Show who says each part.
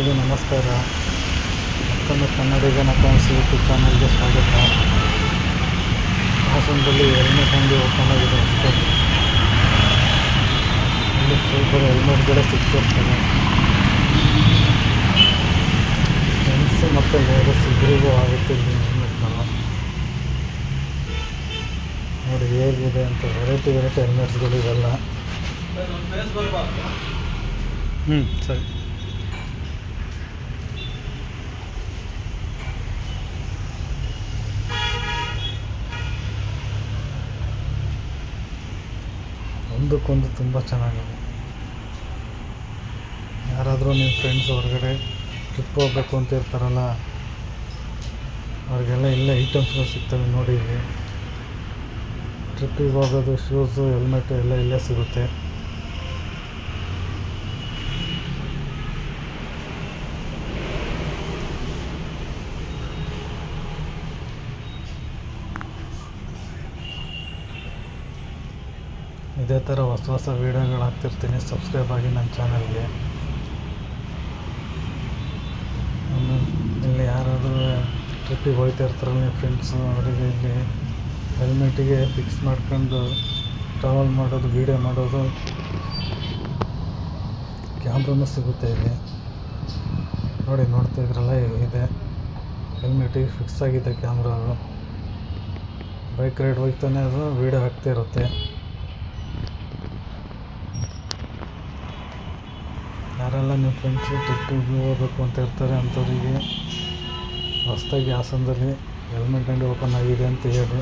Speaker 1: ಎಲ್ರಿಗೂ ನಮಸ್ಕಾರ. ಮತ್ತೊಮ್ಮೆ ಕನ್ನಡಿಗನ ಕಾಣಿಸಿ ಯೂಟ್ಯೂಬ್ ಚಾನಲ್ಗೆ ಸ್ವಾಗತ. ಹಾಸನದಲ್ಲಿ ಹೆಲ್ಮೆಟ್ ಅಂಗಡಿ ಓಪನ್ ಆಗಿದೆ ಅಷ್ಟೇ. ಇಲ್ಲಿ ಸ್ವಲ್ಪ ಹೆಲ್ಮೆಟ್ಗಳೇ ಸಿಗ್ತಿರ್ತವೆ ಫ್ರೆಂಡ್ಸ್ ಮತ್ತು ಲೇಡೀಸ್ ಇಬ್ಬರಿಗೂ ಆಗುತ್ತೆ ಇಲ್ಲಿ ಹೆಲ್ಮೆಟ್ಗಳು ನೋಡಿ ಹೇಗಿದೆ ಅಂತ ವೆರೈಟಿ ವೆರೈಟಿ ಹೆಲ್ಮೆಟ್ಸ್ಗಳು ಇವೆಲ್ಲ. ಹ್ಞೂ ಸರಿ. ಒಂದಕ್ಕೊಂದು ತುಂಬ ಚೆನ್ನಾಗಿದೆ. ಯಾರಾದರೂ ನಿಮ್ಮ ಫ್ರೆಂಡ್ಸ್ ಹೊರಗಡೆ ಟ್ರಿಪ್ ಹೋಗ್ಬೇಕು ಅಂತ ಇರ್ತಾರಲ್ಲ, ಅವ್ರಿಗೆಲ್ಲ ಇಲ್ಲೇ ಐಟಮ್ಸ್ಗಳು ಸಿಗ್ತವೆ ನೋಡಿ ಇಲ್ಲಿ. ಟ್ರಿಪ್ಪಿಗೆ ಹೋಗೋದು ಶೂಸು ಹೆಲ್ಮೆಟು ಎಲ್ಲ ಇಲ್ಲೇ ಸಿಗುತ್ತೆ. ಇದೇ ಥರ ಹೊಸ ಹೊಸ ವೀಡಿಯೋಗಳು ಹಾಕ್ತಿರ್ತೀನಿ. ಸಬ್ಸ್ಕ್ರೈಬ್ ಆಗಿ ನನ್ನ ಚಾನಲ್ಗೆ ಇಲ್ಲಿ ಯಾರಾದರೂ ಟ್ರಿಪ್ಪಿಗೆ ಹೋಗ್ತಾ ಇರ್ತಾರಲ್ಲ ನಿಮ್ಮ ಫ್ರೆಂಡ್ಸು ಅವರಿಗೆ ಇಲ್ಲಿ ಹೆಲ್ಮೆಟಿಗೆ ಫಿಕ್ಸ್ ಮಾಡ್ಕೊಂಡು ಟ್ರಾವೆಲ್ ಮಾಡೋದು ವೀಡಿಯೋ ಮಾಡೋದು ಕ್ಯಾಮ್ರನೂ ಸಿಗುತ್ತೆ ಇಲ್ಲಿ. ನೋಡಿ, ನೋಡ್ತಾ ಇದ್ರಲ್ಲ, ಇದೆ. ಹೆಲ್ಮೆಟಿಗೆ ಫಿಕ್ಸ್ ಆಗಿದೆ ಕ್ಯಾಮ್ರಾ ಬೈಕ್ ರೈಡ್ ಹೋಗ್ತಾನೆ ಅದು ವೀಡಿಯೋ ಹಾಕ್ತಾ ಇರುತ್ತೆ. ಯಾರೆಲ್ಲ ನಿಮ್ಮ ಫ್ರೆಂಡ್ಸು ಟ್ರಿಪ್ಪಿಗೆ ಹೋಗಬೇಕು ಅಂತ ಇರ್ತಾರೆ ಅಂಥವರಿಗೆ ಹೊಸ್ದಾಗಿ ಹಾಸನದಲ್ಲಿ ಹೆಲ್ಮೆಟ್ ಅಂಗಡಿ ಓಪನ್ ಆಗಿದೆ ಅಂತ ಹೇಳಿ.